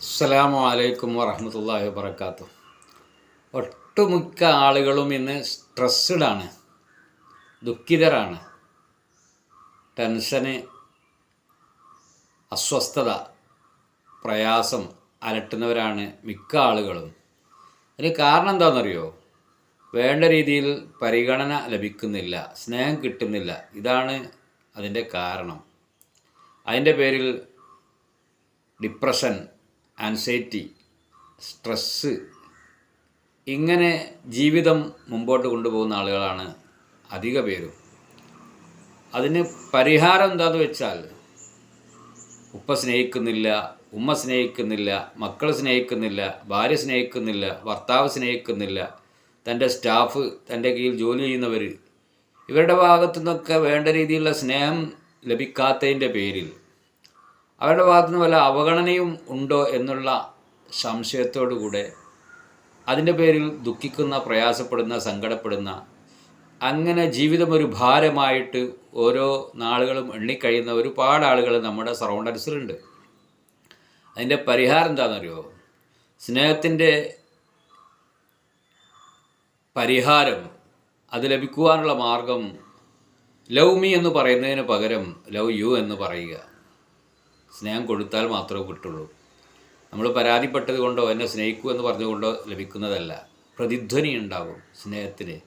അസ്സലാമു അലൈക്കും വറഹമത്തല്ലാഹി വബർക്കാത്തു ഒട്ടുമിക്ക ആളുകളും ഇന്ന് സ്ട്രെസ്ഡാണ് ദുഃഖിതരാണ്. ടെൻഷന് അസ്വസ്ഥത പ്രയാസം അലട്ടുന്നവരാണ് മിക്ക ആളുകളും. അതിന് കാരണം എന്താണെന്നറിയോ? വേണ്ട രീതിയിൽ പരിഗണന ലഭിക്കുന്നില്ല സ്നേഹം കിട്ടുന്നില്ല. ഇതാണ് അതിന്റെ കാരണം. അതിന്റെ പേരിൽ ഡിപ്രഷൻ ആൻസൈറ്റി സ്ട്രെസ്സ് ഇങ്ങനെ ജീവിതം മുമ്പോട്ട് കൊണ്ടുപോകുന്ന ആളുകളാണ് അധിക പേരും. അതിന് പരിഹാരം എന്താണെന്ന് വെച്ചാൽ ഉപ്പ സ്നേഹിക്കുന്നില്ല ഉമ്മ സ്നേഹിക്കുന്നില്ല മക്കൾ സ്നേഹിക്കുന്നില്ല ഭാര്യ സ്നേഹിക്കുന്നില്ല ഭർത്താവ് സ്നേഹിക്കുന്നില്ല തന്റെ സ്റ്റാഫ് തന്റെ കീഴിൽ ജോലി ചെയ്യുന്നവർ ഇവരുടെ ഭാഗത്തു നിന്നൊക്കെ വേണ്ട രീതിയിലുള്ള സ്നേഹം ലഭിക്കാത്തതിന്റെ പേരിൽ അവരുടെ ഭാഗത്തു നിന്ന് വല്ല അവഗണനയും ഉണ്ടോ എന്നുള്ള സംശയത്തോടുകൂടെ അതിന്റെ പേരിൽ ദുഃഖിക്കുന്ന പ്രയാസപ്പെടുന്ന സങ്കടപ്പെടുന്ന അങ്ങനെ ജീവിതം ഒരു ഭാരമായിട്ട് ഓരോ നാളുകളും എണ്ണിക്കഴിയുന്ന ഒരുപാട് ആളുകൾ നമ്മുടെ സറൗണ്ടൻസിലുണ്ട്. അതിന്റെ പരിഹാരം എന്താണെന്നറിയോ? സ്നേഹത്തിന്റെ പരിഹാരം അത് ലഭിക്കുവാനുള്ള മാർഗം ലവ് മീ എന്ന് പറയുന്നതിന് പകരം ലവ് യു എന്ന് പറയുക. സ്നേഹം കൊടുത്താൽ മാത്രമേ കിട്ടുള്ളൂ. നമ്മൾ പരാതിപ്പെട്ടത് കൊണ്ടോ എന്നെ സ്നേഹിക്കൂ എന്ന് പറഞ്ഞുകൊണ്ടോ ലഭിക്കുന്നതല്ല. പ്രതിധ്വനി ഉണ്ടാകും സ്നേഹത്തിന്.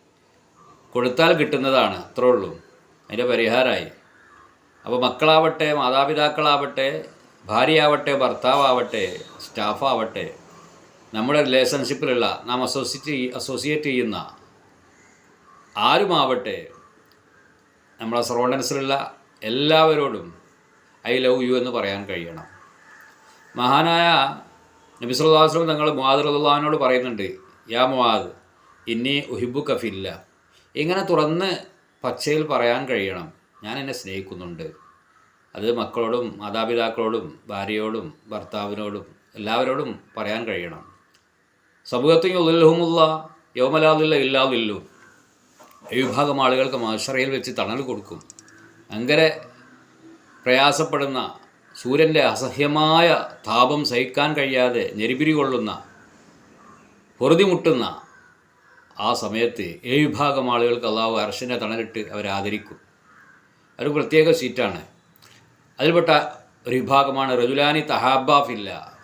കൊടുത്താൽ കിട്ടുന്നതാണ് അത്രേ ഉള്ളൂ. അതിന്റെ പരിഹാരമായി. അപ്പോൾ മക്കളാവട്ടെ മാതാപിതാക്കളാവട്ടെ ഭാര്യയാവട്ടെ ഭർത്താവാവട്ടെ സ്റ്റാഫാവട്ടെ നമ്മുടെ റിലേഷൻഷിപ്പിലുള്ള നാം അസോസിയേറ്റ് അസോസിയേറ്റ് ചെയ്യുന്ന ആരുമാവട്ടെ നമ്മളെ സറൗണ്ടൻസിലുള്ള എല്ലാവരോടും ഐ ലവ് യു എന്ന് പറയാൻ കഴിയണം. മഹാനായ നബി തങ്ങൾ തങ്ങൾ മുഹാദുല്ലാഹിനോട് പറയുന്നുണ്ട് യാ മുഹാദ് ഇന്നി ഉഹിബു കഫില്ല ഇങ്ങനെ തുറന്ന് പച്ചയിൽ പറയാൻ കഴിയണം. ഞാൻ എന്നെ സ്നേഹിക്കുന്നുണ്ട്. അത് മക്കളോടും മാതാപിതാക്കളോടും ഭാര്യയോടും ഭർത്താവിനോടും എല്ലാവരോടും പറയാൻ കഴിയണം. സമൂഹത്തിൽ ഉള്ളിലുമുള്ള യോമലാദില്ല ഇല്ലാതില്ലു ഈ വിഭാഗം ആളുകൾക്ക് മാഷറയിൽ വെച്ച് തണൽ കൊടുക്കും. ഭയങ്കര പ്രയാസപ്പെടുന്ന സൂര്യന്റെ അസഹ്യമായ താപം സഹിക്കാൻ കഴിയാതെ ഞെരിപിരി കൊള്ളുന്ന പൊറുതിമുട്ടുന്ന ആ സമയത്ത് ഏ വിഭാഗം ആളുകൾക്ക് അള്ളാഹു അർഷനെ തണലിട്ട് അവരെ ആദരിക്കും. ഒരു പ്രത്യേക സീറ്റാണ്. അതിൽപ്പെട്ട ഒരു വിഭാഗമാണ് റജുലാനി തഹാബാഫില്ല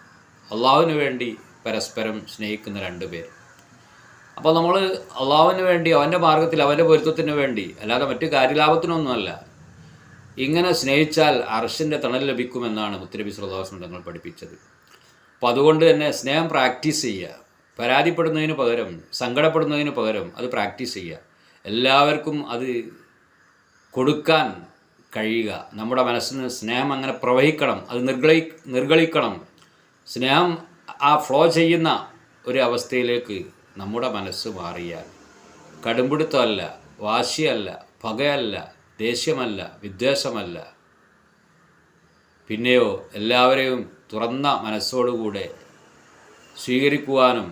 അള്ളാഹുവിന് വേണ്ടി പരസ്പരം സ്നേഹിക്കുന്ന രണ്ട് പേർ. അപ്പോൾ നമ്മൾ അള്ളാഹുവിന് വേണ്ടി അവന്റെ മാർഗത്തിൽ അവന്റെ പൊരുത്തത്തിന് വേണ്ടി അല്ലാതെ മറ്റു കാര്യലാഭത്തിനൊന്നുമല്ല. ഇങ്ങനെ സ്നേഹിച്ചാൽ അർഷിന്റെ തണൽ ലഭിക്കുമെന്നാണ് മുത്തരബി സുല്ലാസ്ലം തങ്ങൾ പഠിപ്പിച്ചത്. അപ്പോൾ അതുകൊണ്ട് തന്നെ സ്നേഹം പ്രാക്ടീസ് ചെയ്യുക. പരാതിപ്പെടുന്നതിന് പകരം സങ്കടപ്പെടുന്നതിന് പകരം അത് പ്രാക്ടീസ് ചെയ്യുക. എല്ലാവർക്കും അത് കൊടുക്കാൻ കഴിയുക. നമ്മുടെ മനസ്സിന് സ്നേഹം അങ്ങനെ പ്രവഹിക്കണം. അത് നിർഗളി നിർഗളിക്കണം സ്നേഹം ആ ഫ്ലോ ചെയ്യുന്ന ഒരു അവസ്ഥയിലേക്ക് നമ്മുടെ മനസ്സ് മാറിയാൽ കടുംപിടുത്തമല്ല വാശിയല്ല പകയല്ല ദേഷ്യമല്ല വിദ്വേഷമല്ല. പിന്നെയോ എല്ലാവരെയും തുറന്ന മനസ്സോടുകൂടെ സ്വീകരിക്കുവാനും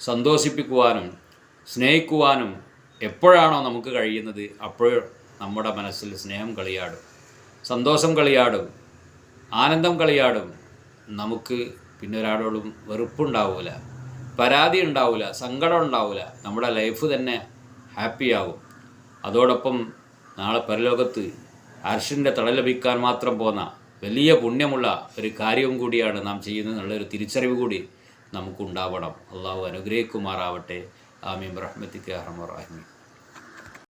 സന്തോഷിപ്പിക്കുവാനും സ്നേഹിക്കുവാനും എപ്പോഴാണോ നമുക്ക് കഴിയുന്നത് അപ്പോൾ നമ്മുടെ മനസ്സിൽ സ്നേഹം കളിയാടും സന്തോഷം കളിയാടും ആനന്ദം കളിയാടും. നമുക്ക് പിന്നെ ഒരാളോടും വെറുപ്പുണ്ടാവില്ല പരാതി ഉണ്ടാവില്ല സങ്കടം ഉണ്ടാവില്ല നമ്മുടെ ലൈഫ് തന്നെ ഹാപ്പിയാവും. അതോടൊപ്പം നാളെ പരലോകത്ത് അർഷിന്റെ തട ലഭിക്കാൻ മാത്രം പോന്ന വലിയ പുണ്യമുള്ള ഒരു കാര്യവും കൂടിയാണ് നാം ചെയ്യുന്നത് എന്നുള്ളൊരു തിരിച്ചറിവ് കൂടി നമുക്കുണ്ടാവണം. അള്ളാഹു അനുഗ്രഹിക്കുമാറാവട്ടെ. ആമീം റഹ്മത്തിക്ക് അഹമ്മ